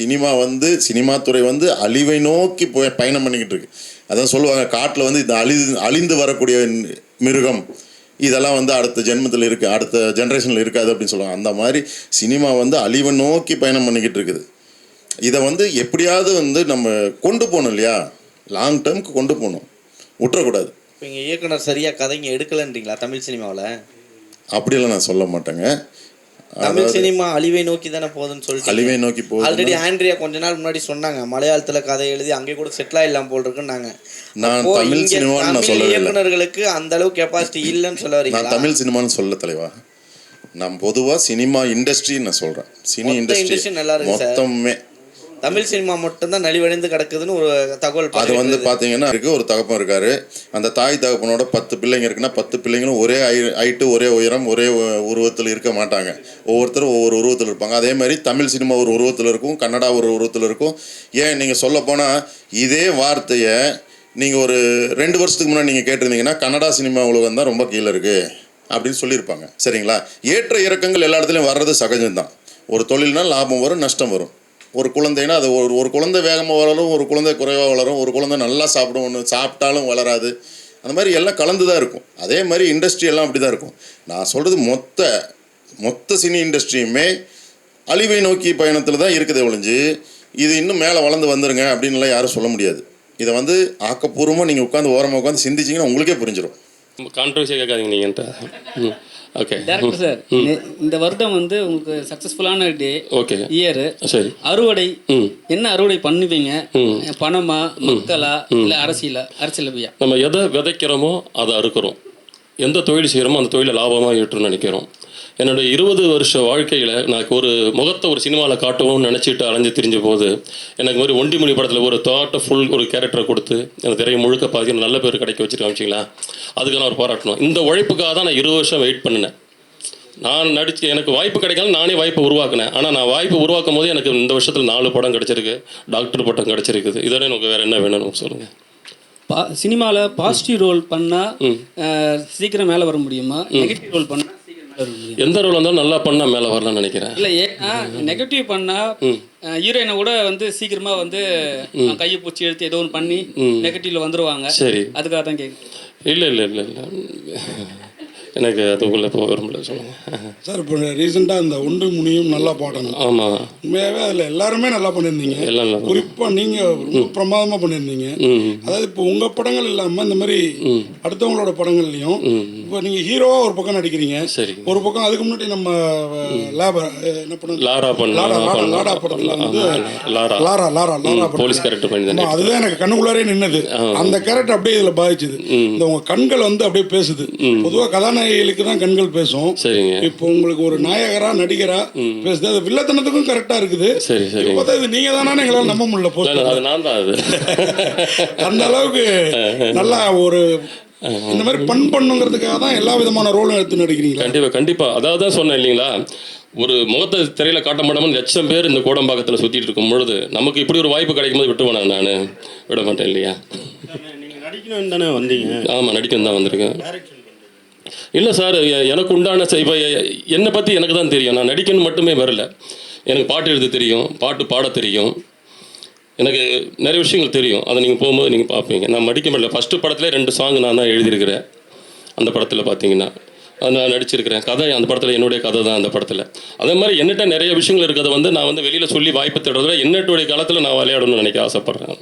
Cinema வந்து cinema துறை வந்து அழிவை நோக்கி போய் பயணம் பண்ணிக்கிட்டு இருக்கு அதான் சொல்லுவாங்க காட்டில் வந்து இந்த அழி அழிந்து வரக்கூடிய மிருகம் இதெல்லாம் வந்து அடுத்த ஜென்மத்தில் இருக்கு அடுத்த ஜென்ரேஷனில் இருக்காது அப்படின்னு சொல்லுவாங்க. அந்த மாதிரி சினிமா வந்து அழிவை நோக்கி பயணம் பண்ணிக்கிட்டு இருக்குது இதை வந்து எப்படியாவது வந்து நம்ம கொண்டு போகணும் இல்லையா? லாங் டேர்முக்கு கொண்டு போகணும். விட்டுறக்கூடாது. இப்போ இங்கே இயக்குனர் சரியாக கதைங்க எடுக்கலன்றீங்களா தமிழ் சினிமாவில்? அப்படியெல்லாம் நான் சொல்ல மாட்டேங்க. தமிழ் சினிமா அழிவை நோக்கி தானே போகுதுன்னு சொல்லிட்டு அழிவை நோக்கி போகுது ஆல்ரெடி ஆண்ட்ரியா கொஞ்ச நாள் முன்னாடி சொன்னாங்க மலையாளத்துல கதை எழுதி அங்கே கூட செட்டில் ஆயிடலாம் போல் இருக்குன்னாங்க நான் தமிழ் சினிமான்னு நான் சொல்லவே. இயக்குனர்களுக்கு அந்த அளவு கெப்பாசிட்டி இல்லைன்னு சொல்ல நான் வரீங்களா தமிழ் சினிமான்னு சொல்ல தலைவா. நான் பொதுவாக சினிமா இண்டஸ்ட்ரின்னு நான் சொல்கிறேன் சினி இண்டஸ்ட்ரி. மொத்தமே. தமிழ் சினிமா மட்டும்தான் நலிவடைந்து கிடக்குதுன்னு ஒரு தகவல் அது வந்து பார்த்தீங்கன்னா இருக்கு ஒரு தகப்பன் இருக்காரு. அந்த தாய் தகப்பனோட பத்து பிள்ளைங்க இருக்குன்னா பத்து பிள்ளைங்களும் ஒரே ஐ ஹைட்டு ஒரே உயரம் ஒரே உருவத்தில் இருக்க மாட்டாங்க. ஒவ்வொருத்தரும் ஒவ்வொரு உருவத்தில் இருப்பாங்க. அதே மாதிரி தமிழ் சினிமா ஒரு உருவத்தில் இருக்கும் கன்னடா ஒரு உருவத்தில் இருக்கும். ஏன் நீங்கள் சொல்ல போனால் இதே வார்த்தையை நீங்கள் ஒரு ரெண்டு வருஷத்துக்கு முன்னாடி நீங்கள் கேட்டிருந்தீங்கன்னா கன்னடா சினிமா உலகம் தான் ரொம்ப கீழே இருக்குது அப்படின்னு சொல்லியிருப்பாங்க. சரிங்களா? ஏற்ற இறக்கங்கள் எல்லா இடத்துலையும் வர்றது சகஜம்தான். ஒரு தொழில்னா லாபம் வரும் நஷ்டம் வரும். ஒரு குழந்தைனா அது ஒரு ஒரு குழந்தை வேகமாக வளரும் ஒரு குழந்தை குறைவாக வளரும் ஒரு குழந்தை நல்லா சாப்பிடும் ஒன்று சாப்பிட்டாலும் வளராது. அந்த மாதிரி எல்லாம் கலந்து தான் இருக்கும். அதே மாதிரி இண்டஸ்ட்ரி எல்லாம் அப்படி தான் இருக்கும். நான் சொல்கிறது மொத்த மொத்த சினி இண்டஸ்ட்ரியுமே அழிவை நோக்கி பயணத்தில் தான் இருக்குது ஒழிஞ்சு இது இன்னும் மேலே வளர்ந்து வந்துருங்க அப்படின்லாம் யாரும் சொல்ல முடியாது. இதை வந்து ஆக்கப்பூர்வமாக நீங்கள் உட்காந்து ஓரமாக உட்காந்து சிந்திச்சிங்கன்னா உங்களுக்கே புரிஞ்சிடும் கான்ட்ரவர்சியாக கேட்காதீங்க நீங்கள் ஓகே டேரக்டர் சார் இந்த வருடம் வந்து உங்களுக்கு சக்ஸஸ்ஃபுல்லான டே ஓகே இயர் சரி. அறுவடை. என்ன அறுவடை பண்ணுவீங்க? பணமா மக்களா இல்ல அரசியலா அரசியலவையா நம்ம எதை விதைக்கிறோமோ அதை அறுக்கிறோம். எந்த தொழில் செய்கிறோமோ அந்த தொழிலை லாபமாக ஈட்டுன்னு நினைக்கிறோம். என்னுடைய இருபது வருஷ வாழ்க்கையில் நான் ஒரு முகத்தை ஒரு சினிமாவில் காட்டணும்னு நினச்சிட்டு அலைஞ்சு திரிஞ்ச போது எனக்கு மாதிரி ஒண்டிமொழி படத்தில் ஒரு தாட்டை ஃபுல் ஒரு கேரக்டரை கொடுத்து அந்த திரையை முழுக்க பார்த்து நல்ல பேர் கிடைக்க வச்சுருக்கேன் வச்சிங்களா அதுக்கு நான் ஒரு பாராட்டணும். இந்த உழைப்புக்காக தான் நான் இருபது வருஷம் வெயிட் பண்ணினேன். நான் நடிச்சு எனக்கு வாய்ப்பு கிடைக்கல நானே வாய்ப்பை உருவாக்கினேன். ஆனால் நான் வாய்ப்பு உருவாக்கும் போது எனக்கு இந்த வருஷத்தில் நாலு படம் கிடைச்சிருக்கு. டாக்டர் பட்டம் கிடைச்சிருக்குது. இதோட எனக்கு வேறு என்ன வேணும்னு சொல்லுங்கள் பா சினிமாவில் பாசிட்டிவ் ரோல் பண்ணால் சீக்கிரம் மேலே வர முடியுமா? நெகட்டிவ் ரோல் பண்ணால் சீக்கிரம் எந்த ரோல் வந்தாலும் நல்லா பண்ணால் மேலே வரலாம்னு நினைக்கிறேன். இல்லை ஏன்னா நெகட்டிவ் பண்ணால் ஹீரோயினை கூட வந்து சீக்கிரமாக வந்து கையை பூச்சி எடுத்து ஏதோ ஒன்று பண்ணி நெகட்டிவ்ல வந்துருவாங்க. சரி. அதுக்காக தான் கேட்குறேன் இல்லை இல்லை இல்லை இல்லை. எனக்கு அதுக்குள்ளே போக விரும்பல சொல்லுங்கள் சார் இப்போ ரீசெண்டாக இந்த ஒன்று முனியும் நல்லா பாடணும் ஆமாம் உண்மையாகவே அதில் எல்லாருமே நல்லா பண்ணியிருந்தீங்க. எல்லாம் நல்லா குறிப்பாக நீங்கள் ரொம்ப பிரமாதமாக பண்ணியிருந்தீங்க. அதாவது இப்போ உங்கள் படங்கள் இல்லாமல் இந்த மாதிரி அடுத்தவங்களோட படங்கள்லையும் இப்போ நீங்கள் ஹீரோவாக ஒரு பக்கம் நடிக்கிறீங்க. சரி ஒரு பக்கம் அதுக்கு முன்னாடி நம்ம லேப என்ன பண்ண லாரா பண்ண லாரா படத்தில் வந்து Lara Lara. Lara Lara police character பண்ணி அதுதான் எனக்கு கண்ணுக்குள்ளாரே நின்னது. அந்த கேரக்டர் அப்படியே இதுல பாதிச்சுது. இந்த உங்க கண்கள் வந்து அப்படியே பேசுது. பொதுவா கதாநாயகிகளுக்கு தான் கண்கள் பேசும். சரிங்க. இப்போ உங்களுக்கு ஒரு நாயகரா நடிகரா பேசுது. அது வில்லத்தனத்துக்கும் கரெக்டா இருக்குது. சரி சரி. பார்த்தா இது நீங்க தானே எங்களால் நம்ப முடியல போஸ்ட் அது நான் தான் அது. அந்த அளவுக்கு நல்லா ஒரு இந்த மாதிரி பண் பண்ணுங்கிறதுக்காக தான் எல்லா விதமான ரோலும் எடுத்து நடிக்கிறீங்களா? கண்டிப்பா கண்டிப்பா. அதாவது தான் சொன்னேன் இல்லைங்களா? ஒரு முகத்தை திரையில காட்ட மாட்டோம்னு லட்சம் பேர் இந்த கோடம்பாக்கத்தில் சுத்திட்டு இருக்கும் பொழுது நமக்கு இப்படி ஒரு வாய்ப்பு கிடைக்கும் போது விட்டுவேனா நான்? விட மாட்டேன் இல்லையா? நீங்கள் நடிக்கணும்னு தானே வந்தீங்க. ஆமா நடிக்கணும் தான் வந்திருக்கேன். இல்லை சார் எனக்கு உண்டான இப்போ என்னை பற்றி எனக்கு தான் தெரியும். நான் நடிக்கணும் மட்டுமே வரல. எனக்கு பாட்டு எழுத தெரியும் பாட்டு பாட தெரியும். எனக்கு நிறைய விஷயங்கள் தெரியும். அதை நீங்கள் போகும்போது நீங்கள் பார்ப்பீங்க. நான் மடிக்க முடியல. ஃபஸ்ட்டு படத்துல ரெண்டு சாங் நான் தான் எழுதியிருக்கிறேன். அந்த படத்தில் பார்த்தீங்கன்னா. அது நான் நடிச்சிருக்கிறேன். கதை அந்த படத்தில் என்னுடைய கதை தான் அந்த படத்தில். அதே மாதிரி என்னட்ட நிறைய விஷயங்கள் இருக்கிறத வந்து நான் வந்து வெளியில் சொல்லி வாய்ப்பு தேடுறதுல என்னட்டுடைய காலத்தில் நான் விளையாடணும்னு நினைக்க ஆசைப்பட்றேன்.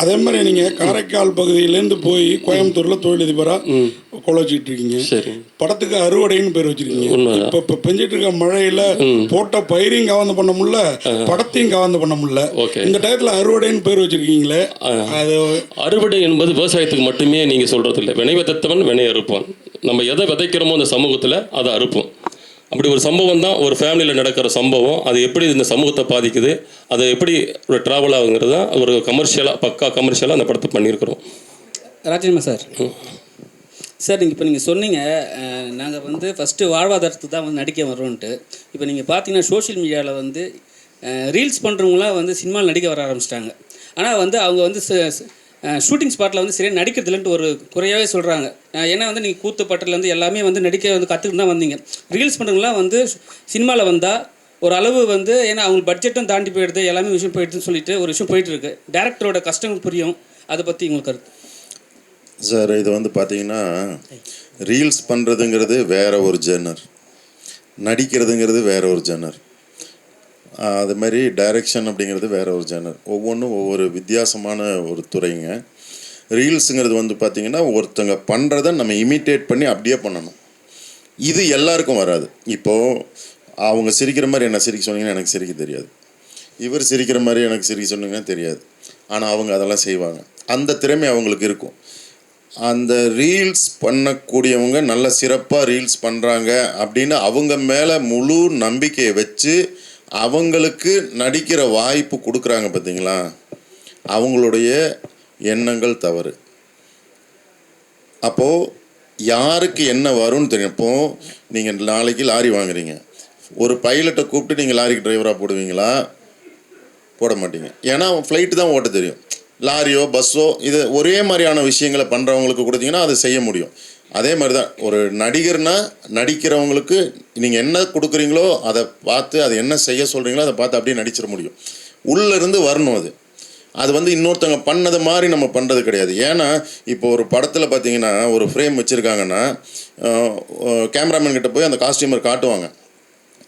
அதே மாதிரி நீங்க காரைக்கால் பகுதியிலேருந்து போய் கோயம்புத்தூர்ல தொழிலதிபரா கொலை வச்சுக்கிட்டு இருக்கீங்க சரி. படத்துக்கு அறுவடைன்னு பேர் வச்சிருக்கீங்க. இப்ப இப்ப பெஞ்சிட்டு இருக்க மழையில போட்ட பயிரையும் கவர்ந்து பண்ண முடியல படத்தையும் கவர்ந்து பண்ண முடியல. இந்த டயத்துல அறுவடைன்னு பேர் வச்சிருக்கீங்களே அது அறுவடை என்பது விவசாயத்துக்கு மட்டுமே நீங்கள் சொல்கிறது இல்லை வினை விதைத்தவன் வினை அறுப்பான் நம்ம எதை விதைக்கிறோமோ அந்த சமூகத்தில் அதை அறுப்போம். அப்படி ஒரு சம்பவம் தான் ஒரு ஃபேமிலியில் நடக்கிற சம்பவம். அது எப்படி இந்த சமூகத்தை பாதிக்குது அது எப்படி ஒரு ட்ராவல் ஆகுங்கிறது தான் ஒரு கமர்ஷியலாக பக்கா கமர்ஷியலாக அந்த படத்தை பண்ணியிருக்கிறோம். ராஜினிமா சார். சார் நீங்கள் இப்போ நீங்கள் சொன்னீங்க நாங்கள் வந்து ஃபஸ்ட்டு வாழ்வாதாரத்துக்கு தான் வந்து நடிக்க வரோன்ட்டு இப்போ நீங்கள் பார்த்தீங்கன்னா சோஷியல் மீடியாவில் வந்து ரீல்ஸ் பண்ணுறவங்களாம் வந்து சினிமாவில் நடிக்க வர ஆரம்பிச்சிட்டாங்க. ஆனால் வந்து அவங்க வந்து ஷூட்டிங் ஸ்பாட்டில் வந்து சரியாக நடிக்கிறதுலன்ட்டு ஒரு குறையாகவே சொல்கிறாங்க ஏன்னா வந்து நீங்கள் கூத்து பட்டிலேருந்து எல்லாமே வந்து நடிக்க வந்து கற்றுக்கிட்டு தான் வந்தீங்க. ரீல்ஸ் பண்ணுறவங்களாம் வந்து சினிமாவில் வந்தால் ஒரு அளவு வந்து ஏன்னா அவங்க பட்ஜெட்டும் தாண்டி போயிடுது எல்லாமே விஷயம் போயிடுதுன்னு சொல்லிட்டு ஒரு விஷயம் போயிட்டுருக்கு டேரக்டரோட கஷ்டம் புரியும். அதை பற்றி உங்களுக்கு கருத்து? சார் இது வந்து பார்த்தீங்கன்னா ரீல்ஸ் பண்ணுறதுங்கிறது வேற ஒரு ஜெர்னர் நடிக்கிறதுங்கிறது வேற ஒரு ஜெர்னர் அது மாதிரி டைரக்ஷன் அப்படிங்கிறது வேற ஒரு ஜேனல் ஒவ்வொன்றும் ஒவ்வொரு வித்தியாசமான ஒரு துறைங்க. ரீல்ஸுங்கிறது வந்து பார்த்திங்கன்னா ஒருத்தங்க பண்ணுறத நம்ம இமிட்டேட் பண்ணி அப்படியே பண்ணணும். இது எல்லாருக்கும் வராது. இப்போது அவங்க சிரிக்கிற மாதிரி என்ன சிரிக்க சொன்னீங்கன்னா எனக்கு சிரிக்க தெரியாது. இவர் சிரிக்கிற மாதிரி எனக்கு சிரிக்க சொன்னீங்கன்னா தெரியாது. ஆனால் அவங்க அதெல்லாம் செய்வாங்க. அந்த திறமை அவங்களுக்கு இருக்கும். அந்த ரீல்ஸ் பண்ணக்கூடியவங்க நல்ல சிறப்பாக ரீல்ஸ் பண்ணுறாங்க அப்படின்னு அவங்க மேலே முழு நம்பிக்கையை வச்சு அவங்களுக்கு நடிக்கிற வாய்ப்பு கொடுக்குறாங்க பார்த்தீங்களா? அவங்களுடைய எண்ணங்கள் தவறு. அப்போது யாருக்கு என்ன வரும்னு தெரியும். இப்போது நீங்கள் நாளைக்கு லாரி வாங்குறீங்க. ஒரு பைலட்டை கூப்பிட்டு நீங்கள் லாரிக்கு டிரைவராக போடுவீங்களா? போட மாட்டீங்க. ஏன்னா ஃப்ளைட்டு தான் ஓட்ட தெரியும். லாரியோ பஸ்ஸோ இது ஒரே மாதிரியான விஷயங்களை பண்ணுறவங்களுக்கு கொடுத்தீங்கன்னா அதை செய்ய முடியும். அதே மாதிரி தான் ஒரு நடிகர்னா நடிக்கிறவங்களுக்கு நீங்கள் என்ன கொடுக்குறீங்களோ அதை பார்த்து அதை என்ன செய்ய சொல்கிறீங்களோ அதை பார்த்து அப்படியே நடிச்சிட முடியும். உள்ளேருந்து வரணும் அது. அது வந்து இன்னொருத்தவங்க பண்ணது மாதிரி நம்ம பண்ணுறது கிடையாது. ஏன்னா இப்போ ஒரு படத்தில் பார்த்தீங்கன்னா ஒரு ஃப்ரேம் வச்சுருக்காங்கன்னா கேமராமேன் கிட்ட போய் அந்த காஸ்டியூமர் காட்டுவாங்க.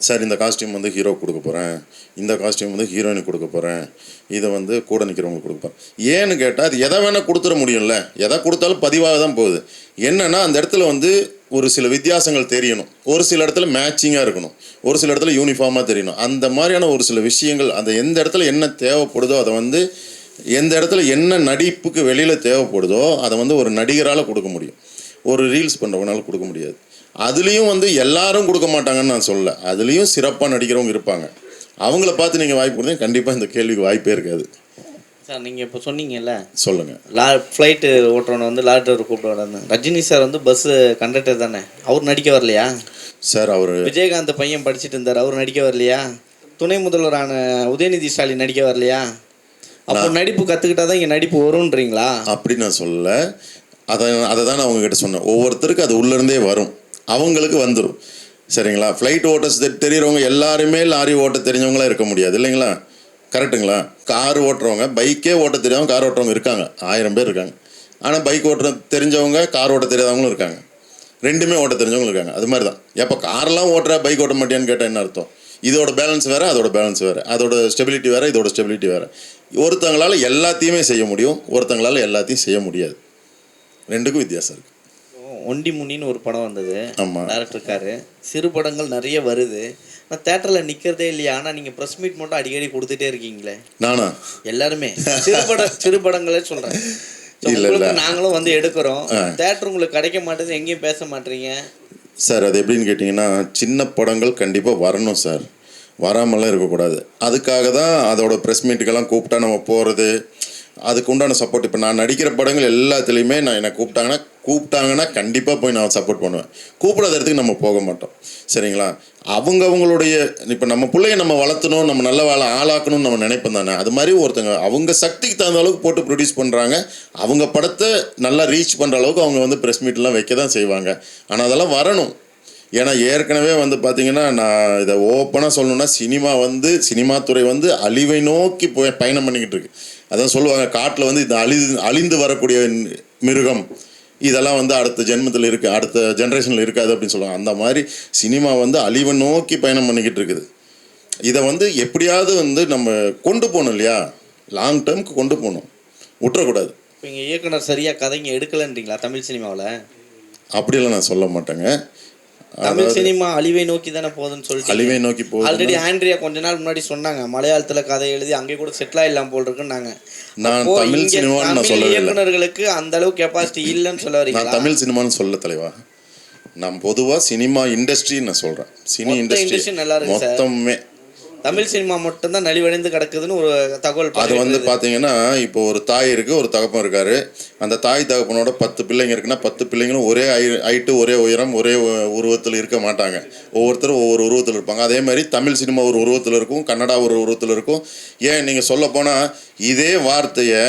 சார் இந்த காஸ்டியூம் வந்து ஹீரோ கொடுக்க போகிறேன் இந்த காஸ்டியூம் வந்து ஹீரோயினுக்கு கொடுக்க போகிறேன் இதை வந்து கூட நிற்கிறவங்களுக்கு கொடுக்க போகிறேன் ஏன்னு கேட்டால் அது எதை வேணால் கொடுத்துட முடியும்ல. எதை கொடுத்தாலும் பதிவாக தான் போகுது. என்னென்னா அந்த இடத்துல வந்து ஒரு சில வித்தியாசங்கள் தெரியணும். ஒரு சில இடத்துல மேட்சிங்காக இருக்கணும். ஒரு சில இடத்துல யூனிஃபார்மாக தெரியணும். அந்த மாதிரியான ஒரு சில விஷயங்கள் அந்த எந்த இடத்துல என்ன தேவைப்படுதோ அதை வந்து எந்த இடத்துல என்ன நடிப்புக்கு வெளியில் தேவைப்படுதோ அதை வந்து ஒரு நடிகரால் கொடுக்க முடியும். ஒரு ரீல்ஸ் பண்ணுறவனால கொடுக்க முடியாது. அதுலேயும் வந்து எல்லாரும் கொடுக்க மாட்டாங்கன்னு நான் சொல்லல. அதுலேயும் சிறப்பாக நடிக்கிறவங்க இருப்பாங்க. அவங்கள பார்த்து நீங்கள் வாய்ப்பு கொடுத்தீங்க கண்டிப்பாக இந்த கேள்விக்கு வாய்ப்பே இருக்காது. சார் நீங்கள் இப்போ சொன்னீங்கல்ல? சொல்லுங்கள் லா ஃப்ளைட்டு ஓட்டுறவனை வந்து லாரி டிரைவர் கூப்பிட்டு வராங்க ரஜினி சார் வந்து பஸ்ஸு கண்டக்டர் தானே? அவர் நடிக்க வரலையா? சார் அவர் விஜயகாந்த் பையன் படிச்சுட்டு இருந்தார் அவர் நடிக்க வரலையா? துணை முதல்வரான உதயநிதி ஸ்டாலின் நடிக்க வரலையா? அப்போ நடிப்பு கற்றுக்கிட்டா தான் இங்கே நடிப்பு வரும்ன்றீங்களா? அப்படி நான் சொல்லல. அதை அதை தான் நான் உங்ககிட்ட சொன்னேன். ஒவ்வொருத்தருக்கு அது உள்ளேருந்தே வரும். அவங்களுக்கு வந்துடும் சரிங்களா? ஃப்ளைட் ஓட்ட தெ- தெரியிறவங்க எல்லாருமே லாரி ஓட்ட தெரிஞ்சவங்களா இருக்க முடியாது. இல்லைங்களா? கரெக்ட்டுங்களா கார் ஓட்டுறவங்க பைக்கே ஓட்ட தெரியாதவங்க கார் ஓட்டுறவங்க இருக்காங்க. ஆயிரம் பேர் இருக்காங்க. ஆனால் பைக் ஓட்டுற தெரிஞ்சவங்க கார் ஓட்ட தெரியாதவங்களும் இருக்காங்க. ரெண்டுமே ஓட்ட தெரிஞ்சவங்களும் இருக்காங்க. அது மாதிரி தான். எப்போ கார்லாம் ஓட்டுற பைக் ஓட்ட மாட்டியான்னு கேட்டால் என்ன அர்த்தம்? இதோட பேலன்ஸ் வேறு அதோட பேலன்ஸ் வேறு. அதோட ஸ்டெபிலிட்டி வேறு இதோட ஸ்டெபிலிட்டி வேறு. ஒருத்தங்களால் எல்லாத்தையுமே செய்ய முடியும். ஒருத்தங்களால் எல்லாத்தையும் செய்ய முடியாது. ரெண்டுக்கும் வித்தியாசம் இருக்குது ஒண்டி முனின்னு ஒரு படம் வந்தது. ஆமா. டேரக்டர் இருக்காரு சிறு படங்கள் நிறைய வருது. ஆனால் தேட்டரில் நிற்கிறதே இல்லையா? ஆனால் நீங்கள் ப்ரெஸ் மீட் மட்டும் அடிக்கடி கொடுத்துட்டே இருக்கீங்களே? நானா? எல்லாருமே. சிறுபட சிறுபடங்களே சொல்கிறேன். நாங்களும் வந்து எடுக்கிறோம். தேட்டர் உங்களுக்கு கிடைக்க மாட்டேது எங்கேயும் பேச மாட்டீங்க. சார் அது எப்படின்னு கேட்டிங்கன்னா சின்ன படங்கள் கண்டிப்பாக வரணும் சார். வராமலாம் இருக்கக்கூடாது. அதுக்காக தான் அதோட ப்ரெஸ் மீட்டுக்கெல்லாம் கூப்பிட்டா நம்ம போகிறது அதுக்கு உண்டான சப்போர்ட் இப்போ நான் நடிக்கிற படங்கள் எல்லாத்துலேயுமே நான் என்னை கூப்பிட்டாங்கன்னா கூப்பிட்டாங்கன்னா கண்டிப்பாக போய் நான் சப்போர்ட் பண்ணுவேன். கூப்பிடாத இடத்துக்கு நம்ம போக மாட்டோம். சரிங்களா? அவங்க அவங்களுடைய இப்போ நம்ம பிள்ளைய நம்ம வளர்த்தணும் நம்ம நல்ல வேலை ஆளாக்கணும்னு நம்ம நினைப்போம் தானே? அது மாதிரி ஒருத்தங்க அவங்க சக்திக்கு தகுந்த அளவுக்கு போட்டு ப்ரொடியூஸ் பண்ணுறாங்க அவங்க படத்தை நல்லா ரீச் பண்ணுற அளவுக்கு அவங்க வந்து ப்ரெஸ் மீட்லாம் வைக்க தான் செய்வாங்க. ஆனால் அதெல்லாம் வரணும். ஏன்னா ஏற்கனவே வந்து பார்த்திங்கன்னா நான் இதை ஓப்பனாக சொல்லணும்னா சினிமா வந்து சினிமா துறை வந்து அழிவை நோக்கி போய் பயணம் பண்ணிக்கிட்டு இருக்கு. அதான் சொல்லுவாங்க காட்டில் வந்து இது அழிந்து அழிந்து வரக்கூடிய மிருகம். இதெல்லாம் வந்து அடுத்த ஜென்மத்தில் இருக்குது அடுத்த ஜென்ரேஷனில் இருக்காது அப்படின்னு சொல்லுவாங்க. அந்த மாதிரி சினிமா வந்து அழிவை நோக்கி பயணம் பண்ணிக்கிட்டு இருக்குது. இதை வந்து எப்படியாவது வந்து நம்ம கொண்டு போகணும் இல்லையா? லாங் டேர்முக்கு கொண்டு போகணும். விட்டுறக்கூடாது. இப்போ இங்கே இயக்குனர் சரியாக கதைங்க எடுக்கலைன்றீங்களா தமிழ் சினிமாவில்? அப்படியெல்லாம் நான் சொல்ல மாட்டேங்க. தமிழ் சினிமா அழிவை நோக்கி தானே போகுதுன்னு சொல்லிட்டு அழிவை நோக்கி போகுதுன்னா- ஆல்ரெடி ஆண்ட்ரியா கொஞ்ச நாள் முன்னாடி சொன்னாங்க மலையாளத்துல கதை எழுதி அங்கே கூட செட்டில் ஆயிடலாம் போல் இருக்குன்னாங்க நான் தமிழ் சினிமான்னு நான் சொல்லவே. இயக்குனர்களுக்கு அந்த அளவுக்கு கெப்பாசிட்டி இல்லைன்னு சொல்ல நான் வரீங்களா தமிழ் சினிமான்னு சொல்ல தலைவா நான் பொதுவாக சினிமா இண்டஸ்ட்ரின்னு நான் சொல்கிறேன் சினி இண்டஸ்ட்ரி. மொத்தமே தமிழ் சினிமா மட்டும்தான் நலிவடைந்து கிடக்குதுன்னு ஒரு தகவல் அது வந்து. பார்த்தீங்கன்னா இப்போ ஒரு தாய் இருக்குது ஒரு தகப்பன் இருக்காரு. அந்த தாய் தகப்பனோட பத்து பிள்ளைங்க இருக்குன்னா பத்து பிள்ளைங்களும் ஒரே ஐ ஹைட்டு ஒரே உயரம் ஒரே உருவத்தில் இருக்க மாட்டாங்க. ஒவ்வொருத்தரும் ஒவ்வொரு உருவத்தில் இருப்பாங்க. அதே மாதிரி தமிழ் சினிமா ஒரு உருவத்தில் இருக்கும் கன்னடா ஒரு உருவத்தில் இருக்கும். ஏன் நீங்கள் சொல்ல போனால் இதே வார்த்தையை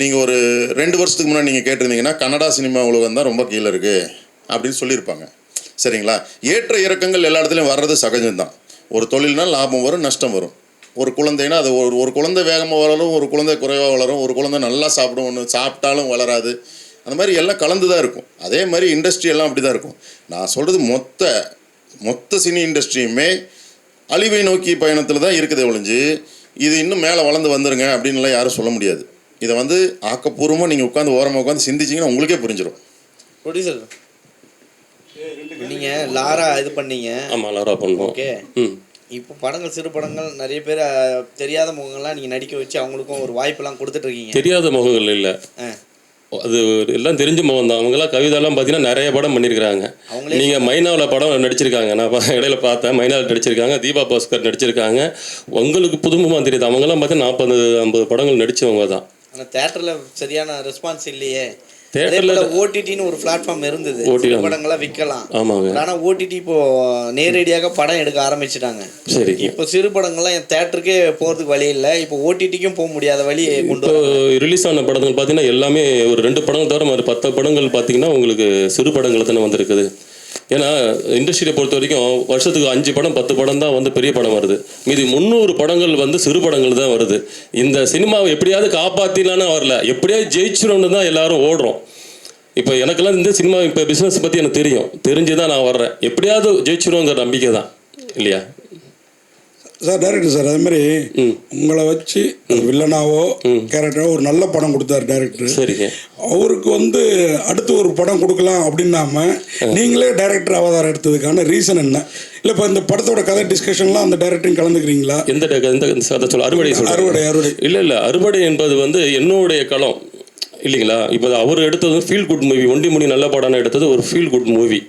நீங்கள் ஒரு ரெண்டு வருஷத்துக்கு முன்னாடி நீங்கள் கேட்டிருந்தீங்கன்னா கன்னடா சினிமா உலகம் தான் ரொம்ப கீழே இருக்குது அப்படின்னு சொல்லியிருப்பாங்க. சரிங்களா? ஏற்ற இறக்கங்கள் எல்லா இடத்துலையும் வர்றது சகஜம்தான். ஒரு தொழில்னால் லாபம் வரும் நஷ்டம் வரும். ஒரு குழந்தைனா அது ஒரு ஒரு குழந்தை வேகமாக வளரும் ஒரு குழந்தை குறைவாக வளரும் ஒரு குழந்தை நல்லா சாப்பிடும் ஒன்று சாப்பிட்டாலும் வளராது. அந்த மாதிரி எல்லாம் கலந்து தான் இருக்கும். அதே மாதிரி இண்டஸ்ட்ரி எல்லாம் அப்படி தான் இருக்கும். நான் சொல்கிறது மொத்த மொத்த சினி இண்டஸ்ட்ரியுமே அழிவை நோக்கி பயணத்தில் தான் இருக்குது ஒழிஞ்சு இது இன்னும் மேலே வளர்ந்து வந்துருங்க அப்படின்லாம் யாரும் சொல்ல முடியாது. இதை வந்து ஆக்கப்பூர்வமாக நீங்கள் உட்காந்து ஓரமாக உட்காந்து சிந்திச்சிங்கன்னா உங்களுக்கே புரிஞ்சிடும் ப்ரொடியூசர் நீங்க லாரா இது பண்ணீங்க. ஆமாம் லாரா பண்ணுவோம். ஓகே. இப்போ படங்கள் சிறு படங்கள் நிறைய பேர் தெரியாத முகங்கள்லாம் நீங்க நடிக்க வச்சு அவங்களுக்கும் ஒரு வாய்ப்பெல்லாம் கொடுத்துட்டு இருக்கீங்க தெரியாத முகங்கள் இல்லை. அது எல்லாம் தெரிஞ்ச முகம் தான் அவங்கெல்லாம் கவிதாலாம் பார்த்தீங்கன்னா நிறைய படம் பண்ணியிருக்கிறாங்க. நீங்கள் மைனாவில் படம் நடிச்சிருக்காங்க. நான் இடையில பார்த்தேன். மைனாவில் நடிச்சிருக்காங்க. தீபா பாஸ்கர் நடிச்சிருக்காங்க. உங்களுக்கு புதுமுகமாக தெரியுது. அவங்கெல்லாம் பார்த்தீங்கன்னா நாற்பது ஐம்பது படங்கள் நடித்தவங்க தான். ஆனா தேட்டர்ல சரியான ரெஸ்பான்ஸ் இல்லையே. Theatreல- ஓடிடின்னு ஒரு பிளாட்ஃபார்ம் இருந்தது. OTT சிறு ஆமா. படங்களா விற்கலாம் ஆமாங்க. ஆனா ஓடிடி இப்போ நேரடியாக படம் எடுக்க ஆரம்பிச்சிட்டாங்க. சரிங்க இப்போ சிறு படங்கள்லாம் என் தேட்டருக்கே போறதுக்கு வழி இல்லை. இப்போ ஓடிடிக்கும் போக முடியாத வழி கொண்டு. ரிலீஸ் ஆன படங்கள் பார்த்தீங்கன்னா எல்லாமே ஒரு ரெண்டு படங்கள் தவிர மற்ற பத்து படங்கள் பார்த்தீங்கன்னா உங்களுக்கு சிறு படங்கள் தானே வந்திருக்குது. ஏன்னா இண்டஸ்ட்ரியை பொறுத்த வரைக்கும் வருஷத்துக்கு அஞ்சு படம் பத்து படம் தான் வந்து பெரிய படம் வருது. மீதி முந்நூறு படங்கள் வந்து சிறு படங்கள் தான் வருது. இந்த சினிமாவை எப்படியாவது காப்பாற்றிலான்னு வரல. எப்படியாவது ஜெயிச்சிடணும்னு தான் எல்லாரும் ஓடுறோம். இப்போ எனக்கெல்லாம் இந்த சினிமா இப்போ பிஸ்னஸ் பற்றி எனக்கு தெரியும். தெரிஞ்சு தான் நான் வர்றேன். எப்படியாவது ஜெயிச்சிடுவோங்கிற நம்பிக்கை தான் இல்லையா? சார் டேரக்டர் சார் அதே மாதிரி. உங்களை வச்சு வில்லனாவோ கேரக்டரோ ஒரு நல்ல படம் கொடுத்தாரு டேரக்டர் சரிங்க அவருக்கு வந்து அடுத்து ஒரு படம் கொடுக்கலாம் அப்படின்னாம நீங்களே டைரக்டர் அவதாரம் எடுத்ததுக்கான ரீசன் என்ன? இல்லை இப்போ இந்த படத்தோட கதை டிஸ்கஷன்லாம் அந்த டைரக்டரும் கலந்துக்கிறீங்களா? எந்த எந்த சொல்ல அறுவடை? அறுவடை அறுவடை. இல்லை இல்லை அறுவடை என்பது வந்து என்னுடைய களம். இல்லைங்களா? இப்போ அவர் எடுத்தது ஃபீல் குட் மூவி ஒண்டி முடி நல்ல படம்னு எடுத்தது ஒரு ஃபீல் குட் மூவி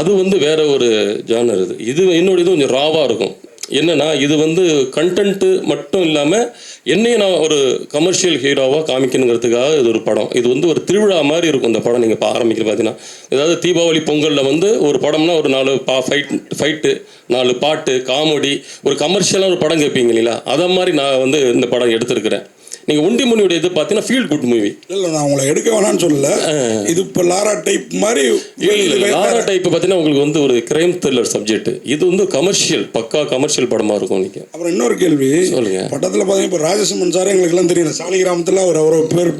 அது வந்து வேற ஒரு ஜானர் இது. இது என்னோட இது கொஞ்சம் ராவாக இருக்கும். என்னன்னா இது வந்து கண்டென்ட்டு மட்டும் இல்லாமல் என்னையும் நான் ஒரு கமர்ஷியல் ஹீரோவாக காமிக்கணுங்கிறதுக்காக இது ஒரு படம். இது வந்து ஒரு திருவிழா மாதிரி இருக்கும் இந்த படம் நீங்கள் இப்போ ஆரம்பிக்கிற பார்த்தீங்கன்னா ஏதாவது தீபாவளி பொங்கலில் வந்து ஒரு படம்னா ஒரு நாலு பா ஃபைட் ஃபைட்டு நாலு பாட்டு காமெடி ஒரு கமர்ஷியலாக ஒரு படம் கேட்பீங்க இல்லைங்களா? அதை மாதிரி நான் வந்து இந்த படம் எடுத்திருக்கிறேன். நீங்கள் ஒண்டி மணியோட இது பார்த்தீங்கன்னா ஃபீல் குட் மூவி இல்லை நான் உங்களை எடுக்க வேணாம்னு சொல்லல. இது இப்போ லாரா டைப் மாதிரி இல்லை லாரா டைப் பார்த்தீங்கன்னா உங்களுக்கு வந்து ஒரு கிரைம் த்ரில்லர் சப்ஜெக்ட் இது வந்து கமர்ஷியல் பக்கா கமர்ஷியல் படமாக இருக்கும் இன்னைக்கு அப்புறம் இன்னொரு கேள்வி. சொல்லுங்க. பட்டத்தில் பார்த்தீங்கன்னா இப்போ ராஜசிம்மன் சார் எங்களுக்குலாம் தெரியல சாலிகிராமத்தில் அவர் அவரோட பேர்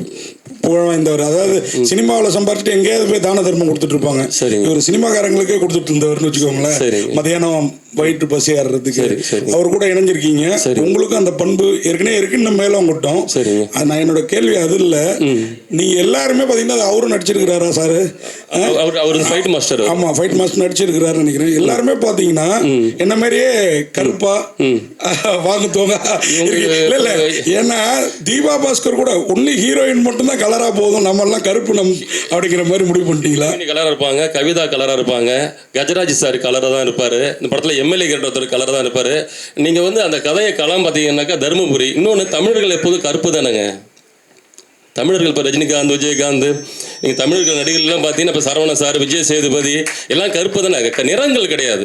புகழ் வாய்ந்தவர். அதாவது சினிமாவில் சம்பாரிச்சுட்டு எங்கேயாவது போய் தான தர்மம் கொடுத்துட்டு இருப்பாங்க. சரிங்க. இவர் சினிமாக்காரங்களுக்கே கொடுத்துட்டு இருந்தவர்னு வச்சுக்கோங்களேன். மதியானம் வயிற்று பசி சரி. அவர் கூட இணைஞ்சிருக்கீங்க. சரி. உங்களுக்கும் அந்த பண்பு ஏற்கனவே இருக்குன்னு மேலும் கொட்டோம். சரிங்க. அது நான் என்னோட கேள்வி அது இல்லை. நீங்க எல்லாருமே பார்த்தீங்கன்னா அது அவரும் நடிச்சிருக்கிறாரா சார்? அவர் ஃபைட் மாஸ்டர் ஆமா ஃபைட் மாஸ்டர் நடிச்சிருக்கிறாரு நினைக்கிறேன். எல்லாருமே பாத்தீங்கன்னா என்ன மாதிரியே கருப்பா வாங்க தோங்க. இல்ல இல்ல. ஏன்னா தீபா பாஸ்கர் கூட ஒன்லி ஹீரோயின் மட்டும் தான் கலரா போதும். நம்ம எல்லாம் கருப்பு நம் அப்படிங்கிற மாதிரி முடிவு பண்ணிட்டீங்களா? கலராக இருப்பாங்க. கவிதா கலராக இருப்பாங்க. கஜராஜ் சார் கலராக தான் இருப்பார். இந்த படத்தில் எம்எல்ஏ ஒருத்தர் கலர் தான் இருப்பார். நீங்கள் வந்து அந்த கதையை கலாம் பார்த்தீங்கன்னாக்கா தருமபுரி. இன்னொன்று தமிழர்கள் எப்போதும் கருப்பு தானேங்க. தமிழர்கள் இப்போ ரஜினிகாந்த் விஜயகாந்த் நீங்கள் தமிழர்கள் நடிகர்கள்லாம் பார்த்தீங்கன்னா இப்போ சரவண சார் விஜய் சேதுபதி எல்லாம் கருப்பு தானே. நிறங்கள் கிடையாது.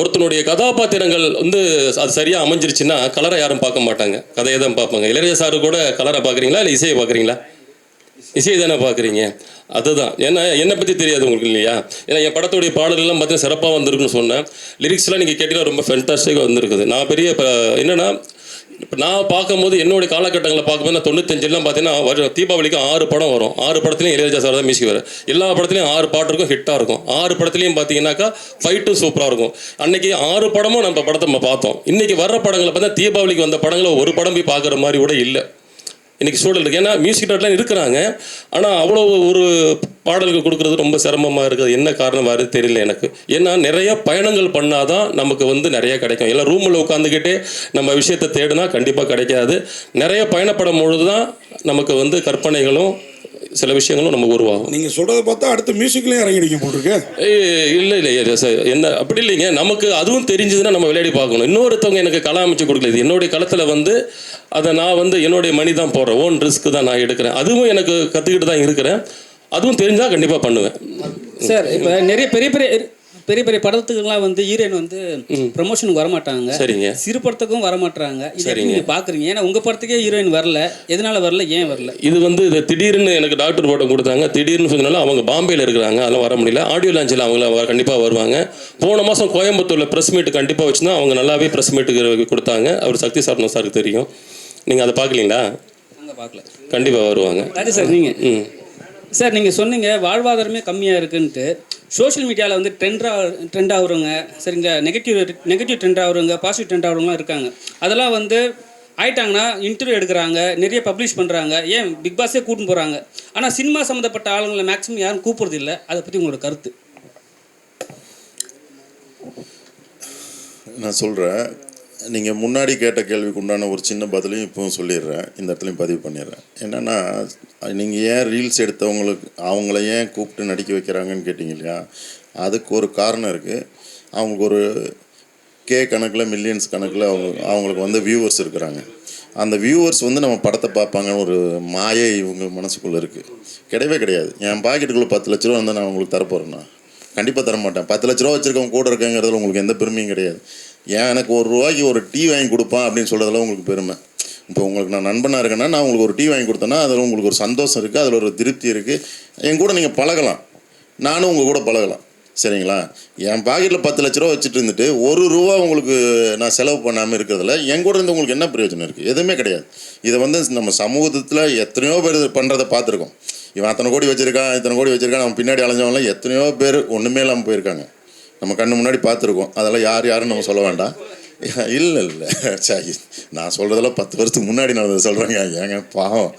ஒருத்தனுடைய கதாபாத்திரங்கள் வந்து அது சரியாக அமைஞ்சிருச்சுன்னா கலரை யாரும் பார்க்க மாட்டாங்க. கதையை தான் பார்ப்பாங்க. இளையராஜா சார் கூட கலரை பார்க்குறீங்களா? இல்லை இசையை பார்க்குறீங்களா? இசையை தானே பார்க்குறீங்க? அதுதான். ஏன்னா என்னை பற்றி தெரியாது உங்களுக்கு இல்லையா? ஏன்னா என் படத்துடைய பாடல்கள்லாம் பார்த்தீங்கன்னா சிறப்பாக வந்திருக்குன்னு சொன்னேன். லிரிக்ஸ்லாம் நீங்கள் கேட்டீங்கன்னா ரொம்ப ஃபென்டாஸ்டிக்காக வந்திருக்குது. நான் பெரிய இப்போ என்னென்னா இப்போ நான் பார்க்கும்போது என்னுடைய காலகட்டங்களில் பார்க்கும்போது நான் தொண்ணூத்தஞ்சுலாம் பார்த்தீங்கன்னா வரும் தீபாவளிக்கு ஆறு படம் வரும். ஆறு படத்துலையும் இளையராஜா சார் தான் மியூசிக் வரும் எல்லா படத்துலையும் ஆறு பாட்டு இருக்கும் ஹிட்டாக இருக்கும். ஆறு படத்துலையும் பார்த்தீங்கன்னாக்கா ஃபைட்டும் சூப்பராக இருக்கும். அன்னைக்கு ஆறு படமும் நம்ம படத்தை நம்ம பார்த்தோம். இன்னைக்கு வர்ற படங்களை பார்த்தா தீபாவளிக்கு வந்த படங்களை ஒரு படம் போய் பார்க்குற மாதிரி கூட இல்லை. இன்னைக்கு சூழல் இருக்கு. ஏன்னா மியூசிக் டேரக்டர்லாம் இருக்கிறாங்க. ஆனால் அவ்வளோ ஒரு பாடல்கள் கொடுக்கறது ரொம்ப சிரமமாக இருக்குது என்ன காரணம் வருது தெரியல எனக்கு. ஏன்னா நிறைய பயணங்கள் பண்ணால் தான் நமக்கு வந்து நிறைய கிடைக்கும். எல்லாம் ரூமில் உட்காந்துக்கிட்டே நம்ம விஷயத்தை தேடினா கண்டிப்பாக கிடைக்காது. நிறைய பயணப்படும் பொழுது தான் நமக்கு வந்து கற்பனைகளும் சில விஷயங்களும் நமக்கு உருவாகும். நீங்க சொல்றதை பார்த்தா அடுத்து மியூசிக்லயும் இறங்கிடுங்க போட்டிருக்கு. ஏய், இல்லை இல்லை இல்லை சார் என்ன அப்படி இல்லைங்க. நமக்கு அதுவும் தெரிஞ்சதுன்னா நம்ம விளையாடி பார்க்கணும். இன்னொருத்தவங்க எனக்கு களம் அமைச்சு கொடுக்கல. இது என்னுடைய களத்தில் வந்து அதை நான் வந்து என்னுடைய மணி தான் போடுறேன். ஓன் ரிஸ்க் தான் நான் எடுக்கிறேன். அதுவும் எனக்கு கற்றுக்கிட்டு தான் இருக்கிறேன். அதுவும் தெரிஞ்சால் கண்டிப்பாக பண்ணுவேன். சார் இப்போ நிறைய பெரிய பெரிய பெரிய பெரிய படத்துக்குலாம் வந்து ஹீரோயின் வந்து ப்ரமோஷனுக்கு வரமாட்டாங்க. சரிங்க. சிறு படத்துக்கும் வரமாட்டாங்க சரிங்க. நீங்க பாக்குறீங்க? ஏன்னா உங்க படத்துக்கே ஹீரோயின் வரல. எதனால வரல? ஏன் வரல? இது வந்து இது திடீர்னு எனக்கு டாக்டர் பட்டம் கொடுத்தாங்க. திடீர்னு சொன்னனால அவங்க பாம்பேயில் இருக்கிறாங்க. அதெல்லாம் வர முடியல. ஆடியோ லான்ச்சில் அவங்கள கண்டிப்பாக வருவாங்க. போன மாதம் கோயம்புத்தூரில் ப்ரெஸ் மீட் கண்டிப்பாக வச்சுருந்தா அவங்க நல்லாவே ப்ரெஸ் மீட்டுக்கு கொடுத்தாங்க. அவர் சக்தி சார்னோ சாருக்கு தெரியும். நீங்கள் அதை பார்க்கலீங்களா? பார்க்கல. கண்டிப்பாக வருவாங்க. சரி சார் நீங்க. ம். சார் நீங்கள் சொன்னீங்க வாழ்வாதாரமே கம்மியாக இருக்குன்ட்டு. சோஷியல் மீடியாவில் வந்து ட்ரெண்டாக ட்ரெண்ட் ஆகுறவங்க சரிங்களா நெகட்டிவ் நெகட்டிவ் ட்ரெண்ட் ஆகுறவங்க பாசிட்டிவ் ட்ரெண்ட் ஆகுறவங்களாம் இருக்காங்க. அதெல்லாம் வந்து ஆயிட்டாங்கன்னா இன்டர்வியூ எடுக்கிறாங்க நிறைய பப்ளிஷ் பண்ணுறாங்க ஏன் பிக் பாஸே கூட்டின்னு போகிறாங்க ஆனால் சினிமா சம்மந்தப்பட்ட ஆளுங்களை மேக்ஸிமம் யாரும் கூப்பிட்றது இல்லை. அதை பற்றி உங்களோட கருத்து. நான் சொல்கிறேன் நீங்கள் முன்னாடி கேட்ட கேள்விக்கு உண்டான ஒரு சின்ன பதிலையும் இப்போவும் சொல்லிடுறேன். இந்த இடத்துலையும் பதிவு பண்ணிடுறேன். என்னென்னா நீங்கள் ஏன் ரீல்ஸ் எடுத்தவங்களுக்கு அவங்கள ஏன் கூப்பிட்டு நடிக்க வைக்கிறாங்கன்னு கேட்டிங்க இல்லையா? அதுக்கு ஒரு காரணம் இருக்குது அவங்களுக்கு ஒரு கே கணக்கில் மில்லியன்ஸ் கணக்கில் அவங்க அவங்களுக்கு வந்து வியூவர்ஸ் இருக்கிறாங்க. அந்த வியூவர்ஸ் வந்து நம்ம படத்தை பார்ப்பாங்கன்னு ஒரு மாயை இவங்க மனசுக்குள்ளே இருக்குது கிடையவே கிடையாது. என் பாக்கெட்டுக்குள்ளே பத்து லட்ச ரூபா வந்து நான் உங்களுக்கு தரப்போகிறேன்னா கண்டிப்பாக தர மாட்டேன் பத்து லட்ச ரூபா வச்சுருக்கவங்க கூட இருக்கங்கிறதுல உங்களுக்கு எந்த பெருமையும் கிடையாது. ஏன் எனக்கு ஒரு ரூபாய்க்கு ஒரு டீ வாங்கி கொடுப்பான் அப்படின்னு சொல்கிறதுல உங்களுக்கு பெருமை. இப்போ உங்களுக்கு நான் நண்பனாக இருக்கேன்னா நான் உங்களுக்கு ஒரு டீ வாங்கி கொடுத்தேன்னா அதில் உங்களுக்கு ஒரு சந்தோஷம் இருக்குது அதில் ஒரு திருப்தி இருக்குது என் கூட நீங்கள் பழகலாம். நானும் உங்கள் கூட பழகலாம். சரிங்களா? என் பாக்கெட்டில் பத்து லட்ச ரூபா வச்சுட்டு இருந்துட்டு ஒரு ரூபா உங்களுக்கு நான் செலவு பண்ணாமல் இருக்கிறதுல என் கூட இருந்து உங்களுக்கு என்ன பிரயோஜனம் இருக்குது எதுவுமே கிடையாது. இதை வந்து நம்ம சமூகத்தில் எத்தனையோ பேர் பண்ணுறதை பார்த்துருக்கோம். இவன் அத்தனை கோடி வச்சுருக்கான் இத்தனை கோடி வச்சுருக்கான் நம்ம பின்னாடி அலைஞ்சவங்களாம் எத்தனையோ பேர் ஒன்றுமே இல்லாமல் போயிருக்காங்க. நம்ம கண்ணு முன்னாடி பார்த்துருக்கோம். அதெல்லாம் யார் யாருன்னு நம்ம சொல்ல வேண்டாம். இல்லை இல்லை. சரி நான் சொல்கிறதெல்லாம் பத்து வருஷத்துக்கு முன்னாடி நடந்தது சொல்கிறேங்க ஏங்க பாவம்.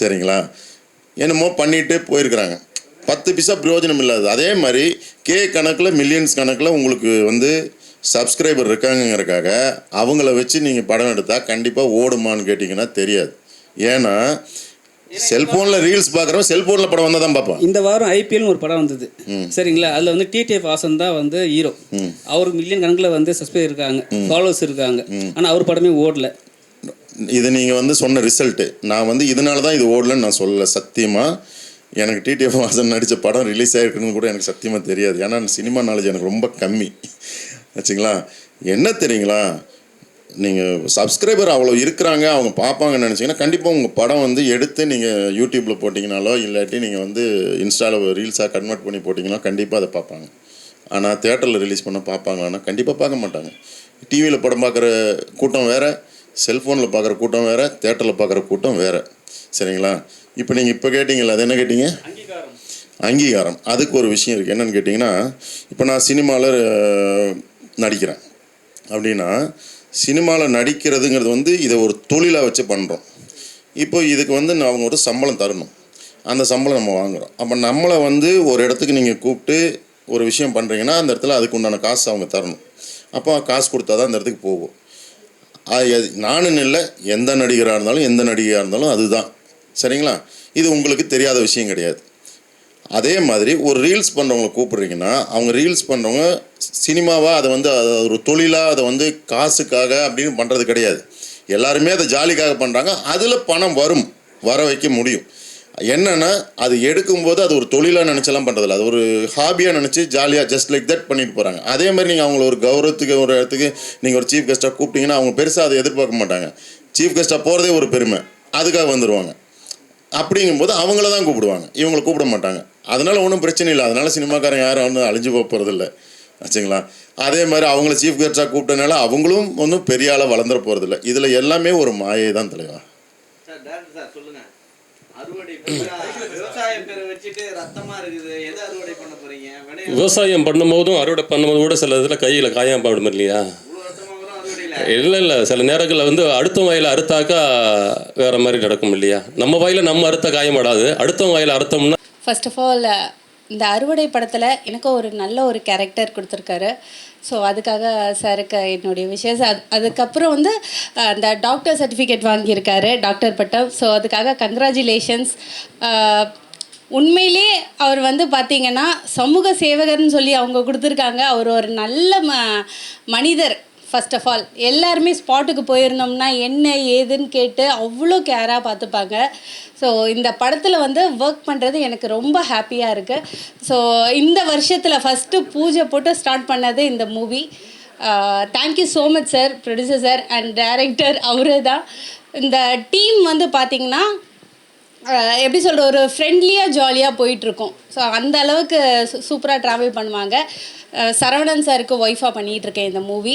சரிங்களா? என்னமோ பண்ணிகிட்டே போயிருக்கிறாங்க. பத்து பைசா பிரயோஜனம் இல்லாது அதே மாதிரி கே கணக்கில் மில்லியன்ஸ் கணக்கில் உங்களுக்கு வந்து சப்ஸ்கிரைபர் இருக்காங்கங்கிறக்காக அவங்கள வச்சு நீங்கள் படம் எடுத்தால் கண்டிப்பாக ஓடுமான்னு கேட்டிங்கன்னா தெரியாது. ஏன்னா செல்ஃபோனில் ரீல்ஸ் பார்க்குறவன் செல்ஃபோனில் படம் வந்தால் தான் பார்ப்பான். இந்த வாரம் ஐபிஎல்னு ஒரு படம் வந்தது. சரிங்களா? அதில் வந்து டிடிஎஃப் வாசன் தான் வந்து ஹீரோ அவருக்கு மில்லியன் கணக்கில் வந்து சப்ஸ்கிரைப் இருக்காங்க. ஃபாலோவர்ஸ் இருக்காங்க. ஆனால் அவர் படமே ஓடல. இது நீங்கள் வந்து சொன்ன ரிசல்ட்டு நான் வந்து இதனால தான் இது ஓடலன்னு நான் சொல்லலை. சத்தியமாக எனக்கு டிடிஎஃப் வாசன் நடித்த படம் ரிலீஸ் ஆகிருக்குன்னு கூட எனக்கு சத்தியமாக தெரியாது. ஏன்னா சினிமா நாலேஜ் எனக்கு ரொம்ப கம்மி. வச்சுங்களா என்ன தெரியுங்களா? நீங்கள் சப்ஸ்கிரைபர் அவ்வளோ இருக்கிறாங்க அவங்க பார்ப்பாங்கன்னு நினச்சிங்கன்னா கண்டிப்பாக உங்கள் படம் வந்து எடுத்து நீங்கள் யூடியூப்பில் போட்டிங்கனாலோ இல்லாட்டி நீங்கள் வந்து இன்ஸ்டாவில் ரீல்ஸாக கன்வெர்ட் பண்ணி போட்டிங்கன்னா கண்டிப்பாக அதை பார்ப்பாங்க. ஆனால் தேட்டரில் ரிலீஸ் பண்ண பார்ப்பாங்களான்னா கண்டிப்பாக பார்க்க மாட்டாங்க. டிவியில் படம் பார்க்குற கூட்டம் வேறு செல்ஃபோனில் பார்க்குற கூட்டம் வேறு தேட்டரில் பார்க்குற கூட்டம் வேறு. சரிங்களா? இப்போ நீங்கள் இப்போ கேட்டிங்கல்ல அது என்ன கேட்டிங்க? அங்கீகாரம். அதுக்கு ஒரு விஷயம் இருக்குது என்னன்னு கேட்டிங்கன்னா இப்போ நான் சினிமாவில் நடிக்கிறேன். அப்படின்னா சினிமாவில் நடிக்கிறதுங்கிறது வந்து இதை ஒரு தொழிலாக வச்சு பண்ணுறோம் இப்போ இதுக்கு வந்து நான் அவங்க ஒரு சம்பளம் தரணும். அந்த சம்பளம் நம்ம வாங்குகிறோம் அப்போ நம்மளை வந்து ஒரு இடத்துக்கு நீங்கள் கூப்பிட்டு ஒரு விஷயம் பண்ணுறீங்கன்னா அந்த இடத்துல அதுக்கு உண்டான காசு அவங்க தரணும். அப்போ காசு கொடுத்தா தான் அந்த இடத்துக்கு போகும். அது நானுன்னு இல்லை எந்த நடிகராக இருந்தாலும் எந்த நடிகையாக இருந்தாலும் அதுதான். சரிங்களா? இது உங்களுக்கு தெரியாத விஷயம் கிடையாது. அதே மாதிரி ஒரு ரீல்ஸ் பண்ணுறவங்களை கூப்பிட்றீங்கன்னா அவங்க ரீல்ஸ் பண்ணுறவங்க சினிமாவாக அதை வந்து அதை ஒரு தொழிலாக அதை வந்து காசுக்காக அப்படின்னு பண்ணுறது கிடையாது. எல்லாருமே அதை ஜாலிக்காக பண்ணுறாங்க அதில் பணம் வரும். வர வைக்க முடியும். என்னென்னா அது எடுக்கும்போது அது ஒரு தொழிலாக நினச்செல்லாம் பண்ணுறதில்ல அது ஒரு ஹாபியாக நினச்சி ஜாலியாக ஜஸ்ட் லைக் தட் பண்ணிட்டு போகிறாங்க அதே மாதிரி நீங்கள் அவங்கள ஒரு கௌரவத்துக்கு ஒரு இடத்துக்கு நீங்கள் ஒரு சீஃப் கெஸ்ட்டாக கூப்பிட்டிங்கன்னா அவங்க பெருசாக அதை எதிர்பார்க்க மாட்டாங்க. சீஃப் கெஸ்ட்டாக போகிறதே ஒரு பெருமை. அதுக்காக வந்துடுவாங்க அப்படிங்கும்போது அவங்கள தான் கூப்பிடுவாங்க. இவங்களை கூப்பிட மாட்டாங்க. அதனால ஒன்றும் பிரச்சனை இல்லை. அதனால சினிமாக்காரங்க யாரும் ஒன்றும் அழிஞ்சு போக போகிறதில்ல ஆச்சுங்களா? அதே மாதிரி அவங்கள சீஃப் கெஸ்ட்டாக கூப்பிட்டனால அவங்களும் ஒன்றும் பெரிய ஆளாக வளர்ந்துட போகிறதில்ல இதில் எல்லாமே ஒரு மாயை தான் தலைவா. சார் டேரக்டர் சார் சொல்லுங்க. அறுவடை விவசாய பேரை வச்சுட்டு ரத்தமா இருக்குது. எதை அறுவடை பண்ண போறீங்க? விளைய விவசாயம் பண்ணும்போதும் அறுவடை பண்ணும்போது கூட சில இதில் கையில் காயம் படும் இல்லையா? இல்லை இல்லை. சில நேரங்களில் வந்து அடுத்த வயலில் அறுத்தாக்கா வேற மாதிரி நடக்கும் இல்லையா? நம்ம வயலில் நம்ம அறுத்த காயமாடாது. அடுத்த வயலில் அறுத்தோம்னா ஃபர்ஸ்ட் ஆஃப் ஆல் இந்த அறுவடை படத்தில் எனக்கு ஒரு நல்ல ஒரு கேரக்டர் கொடுத்துருக்காரு. ஸோ அதுக்காக சாருக்கு என்னுடைய விஷயம் அது அதுக்கப்புறம் வந்து அந்த டாக்டர் சர்டிஃபிகேட் வாங்கியிருக்காரு டாக்டர் பட்டம். ஸோ அதுக்காக கங்க்ராச்சுலேஷன்ஸ் உண்மையிலே அவர் வந்து பார்த்தீங்கன்னா சமூக சேவகர்னு சொல்லி அவங்க கொடுத்துருக்காங்க. அவர் ஒரு நல்ல ம மனிதர். ஃபர்ஸ்ட் ஆஃப் ஆல் எல்லாருமே ஸ்பாட்டுக்கு போயிருந்தோம்னா என்ன ஏதுன்னு கேட்டு அவ்வளோ கேராக பார்த்துப்பாங்க. ஸோ இந்த படத்தில் வந்து ஒர்க் பண்ணுறது எனக்கு ரொம்ப ஹாப்பியாக இருக்குது ஸோ இந்த வருஷத்தில் ஃபஸ்ட்டு பூஜை போட்டு ஸ்டார்ட் பண்ணது இந்த movie thank you so much sir producer sir and director அவரே தான். இந்த டீம் வந்து பார்த்திங்கன்னா எப்படி சொல்கிற ஒரு ஃப்ரெண்ட்லியாக ஜாலியாக போயிட்டுருக்கோம். ஸோ அந்த அளவுக்கு சூப்பராக ட்ராவல் பண்ணுவாங்க. சரவணன் சாருக்கு ஒய்ஃபாக பண்ணிகிட்ருக்கேன் இந்த மூவி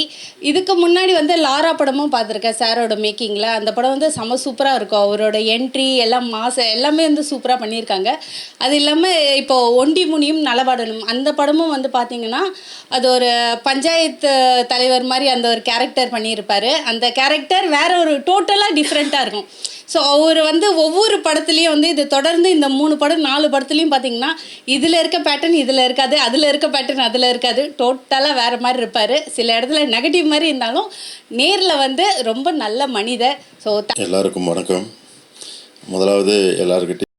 இதுக்கு முன்னாடி வந்து லாரா படமும் பார்த்துருக்கேன் சாரோட மேக்கிங்கில் அந்த படம் வந்து செம சூப்பராக இருக்கும். அவரோட என்ட்ரி எல்லாம் மாச எல்லாமே வந்து சூப்பராக பண்ணியிருக்காங்க. அது இல்லாமல் இப்போ ஒண்டி முனியும் நலவாடனும் அந்த படமும் வந்து பார்த்திங்கன்னா அது ஒரு பஞ்சாயத்து தலைவர் மாதிரி அந்த ஒரு கேரக்டர் பண்ணியிருப்பாரு. அந்த கேரக்டர் வேற ஒரு டோட்டலாக டிஃப்ரெண்ட்டாக இருக்கும். ஸோ அவர் வந்து ஒவ்வொரு படத்துலேயும் வந்து இது தொடர்ந்து இந்த மூணு படம் நாலு படத்துலையும் பார்த்தீங்கன்னா இதில் இருக்க பேட்டர்ன் இதில் இருக்காது அதில் இருக்க பேட்டர்ன் அதில் இருக்காது. டோட்டலாக வேறு மாதிரி இருப்பார். சில இடத்துல நெகட்டிவ் மாதிரி இருந்தாலும் நேரில் வந்து ரொம்ப நல்ல மனிதர். ஸோ எல்லாருக்கும் வணக்கம். முதலாவது எல்லாருக்கிட்டையும்